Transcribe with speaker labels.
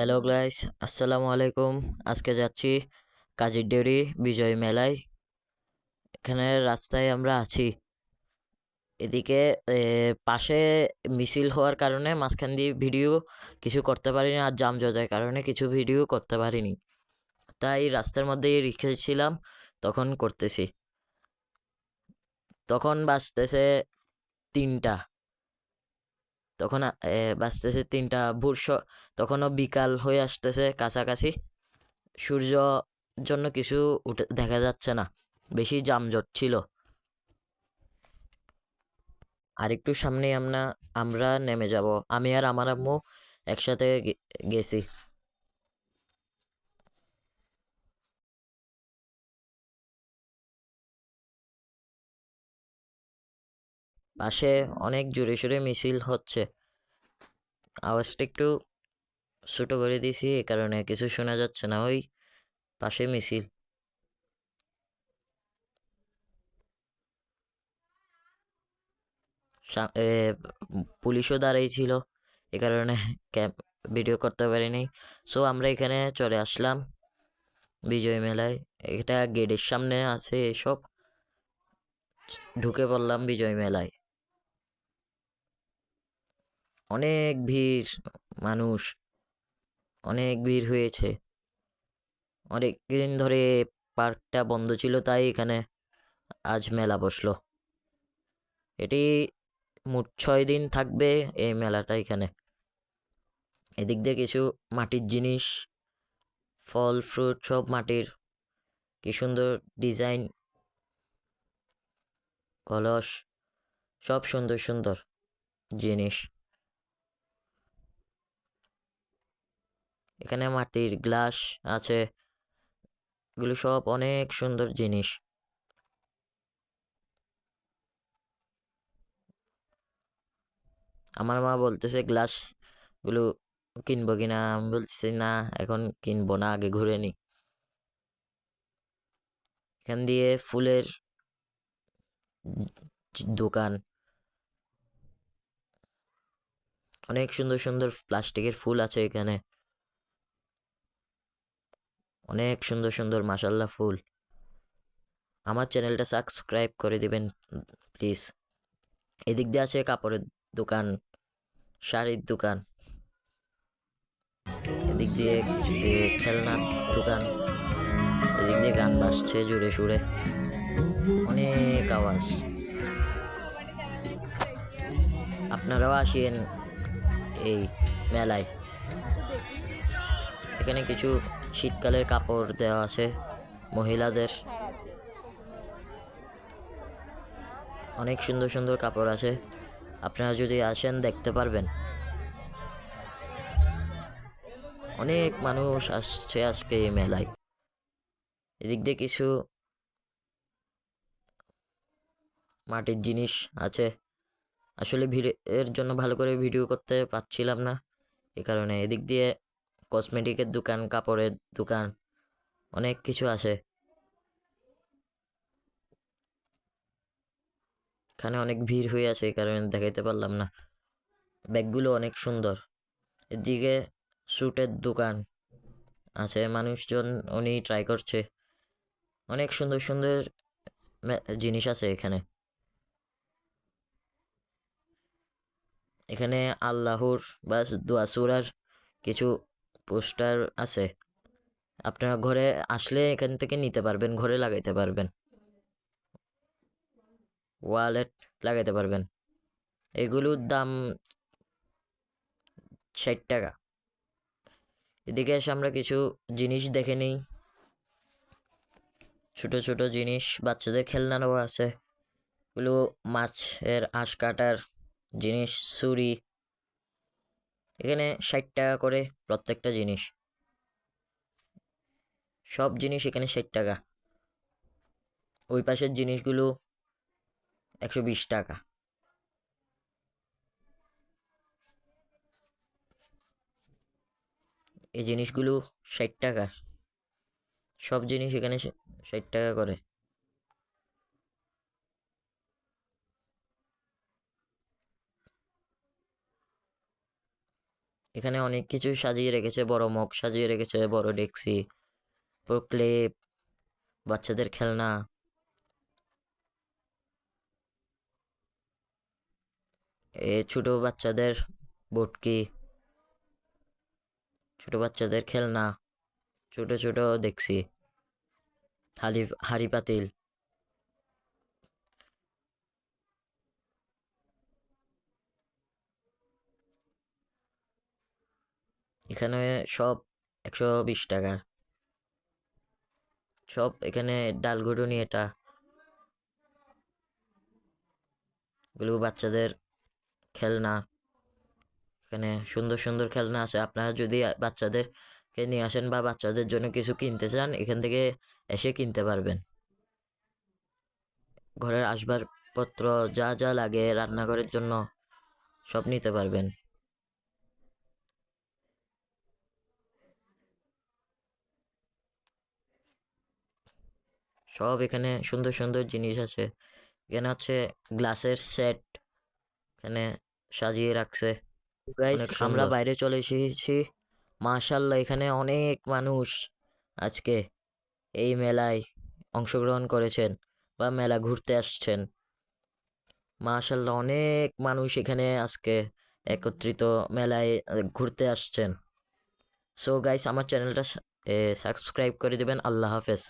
Speaker 1: Hello guys আসসালামু আলাইকুম আজকে যাচ্ছি কাজীর ডেরি বিজয় মেলায় এখানে রাস্তায় আমরা আছি এদিকে পাশে মিছিল হওয়ার কারণে মাঝখান দিয়ে ভিডিও কিছু করতে পারিনি আর জামজটের কারণে কিছু ভিডিও করতে পারিনি তাই রাস্তার মধ্যেই রিক্সা ছিলাম তখন করতেছি। তখন বাজতেছে তিনটা। তখন বাজতেছে তিনটা, ভোর তখনও বিকাল হয়ে আসতেছে কাছাকাছি। সূর্য জন্য কিছু উঠে, দেখা যাচ্ছে না, বেশি যানজট ছিল। আর একটু সামনে আমরা আমরা নেমে যাব। আমি আর আমার আম্মু একসাথে গেছি। পাশে অনেক জোরে সোরে মিছিল হচ্ছে। আওয়াজটা একটু ছোটো করে দিয়েছি এই কারণে কিছু শোনা যাচ্ছে না। ওই পাশে মিছিল। পুলিশও দাঁড়াই ছিল, এ কারণে ক্যাপ ভিডিও করতে পারিনি। সো, আমরা এখানে চলে আসলাম বিজয় মেলায়। এটা গেটের সামনে আছে এসব। ঢুকে পড়লাম বিজয় মেলায়। অনেক ভিড়, মানুষ, অনেক ভিড় হয়েছে। অনেক দিন ধরে পার্কটা বন্ধ ছিল, তাই এখানে আজ মেলা বসল। এটি মোট ছয় দিন থাকবে এই মেলাটা এখানে। এদিক দিয়ে কিছু মাটির জিনিস, ফল, ফ্রুট, সব মাটির। কি সুন্দর ডিজাইন, কলস, সব সুন্দর সুন্দর জিনিস। এখানে মাটির গ্লাস আছে। এগুলো সব অনেক সুন্দর জিনিস। আমার মা বলতেছে, গ্লাসগুলো কিনবো কিনা? আমি বলতেছি, না, এখন কিনবো না, আগে ঘুরে নি। এখান দিয়ে ফুলের দোকান। অনেক সুন্দর সুন্দর প্লাস্টিকের ফুল আছে এখানে। অনেক সুন্দর সুন্দর মাসাল্লাহ ফুল। আমার চ্যানেলটা সাবস্ক্রাইব করে দিবেন, প্লিজ। এদিক দিয়ে আছে কাপড়ের দোকান, শাড়ির দোকান। এদিক দিয়ে খেলনার দোকান। এদিক দিয়ে গান বাজছে জুড়ে সুরে। অনেক আওয়াজ। আপনারাও আসিয়েন এই মেলায়। এখানে কিছু শীতকালের কাপড় দেওয়া আছে মহিলাদের। অনেক সুন্দর সুন্দর কাপড় আছে। আপনারা যদি আসেন, দেখতে পারবেন। অনেক মানুষ আসছে আজকে এই মেলায়। এদিক দিয়ে কিছু মাটির জিনিস আছে। আসলে ভিড়ের জন্য ভালো করে ভিডিও করতে পারছিলাম না। এ কারণে এদিক দিয়ে কসমেটিকের দোকান, কাপড়ের দোকান, অনেক কিছু আছে। এখানে অনেক ভিড় হয়ে আছে, এই কারণে দেখাইতে পারলাম না। ব্যাগগুলো অনেক সুন্দর। এদিকে স্যুটের দোকান আছে, মানুষজন উনি ট্রাই করছে। অনেক সুন্দর সুন্দর জিনিস আছে এখানে। এখানে আল্লাহর বা দোয়াসুরার কিছু পোস্টার আছে। আপনার ঘরে আসলে এখান থেকে নিতে পারবেন, ঘরে লাগাইতে পারবেন। ওয়ালেট লাগাইতে পারবেন। এগুলোর দাম ষাট টাকা। এদিকে এসে আমরা কিছু জিনিস দেখে নিই। ছোট ছোট জিনিস, বাচ্চাদের খেলনারও আছে। এগুলো মাছের আঁশ কাটার জিনিস, ছুরি। এখানে ষাট টাকা করে প্রত্যেকটা জিনিস। সব জিনিস এখানে ষাট টাকা। ওই পাশের জিনিসগুলো একশো বিশ টাকা। এই জিনিসগুলো ষাট টাকা সব জিনিস এখানে ষাট টাকা করে। এখানে অনেক কিছু সাজিয়ে রেখেছে, বড় মগ সাজিয়ে রেখেছে, বড় ডেক্সি পুরো ক্লেপ, বাচ্চাদের খেলনা। এ ছোট বাচ্চাদের বটকি, ছোট বাচ্চাদের খেলনা, ছোট ছোট দেখছি হালি, হাড়ি পাতিল। এখানে সব একশো বিশ টাকা। সব এখানে ডাল ঘুটুনি এটা। এগুলো বাচ্চাদের খেলনা। এখানে সুন্দর সুন্দর খেলনা আছে। আপনারা যদি বাচ্চাদেরকে নিয়ে আসেন বা বাচ্চাদের জন্য কিছু কিনতে চান, এখান থেকে এসে কিনতে পারবেন। ঘরের আসবাবপত্র যা যা লাগে রান্নাঘরের জন্য সব নিতে পারবেন। সব এখানে সুন্দর সুন্দর জিনিস আছে। এখানে হচ্ছে গ্লাসের সেট এখানে সাজিয়ে রাখছে। গাইস আমরা বাইরে চলে এসেছি। মাশাল্লাহ এখানে অনেক মানুষ আজকে এই মেলায় অংশগ্রহণ করেছেন বা মেলা ঘুরতে আসছেন। মাশাল্লাহ অনেক মানুষ এখানে আজকে একত্রিত মেলায় ঘুরতে আসছেন। সো গাইস আমার চ্যানেলটা সাবস্ক্রাইব করে দেবেন। আল্লাহ হাফেজ।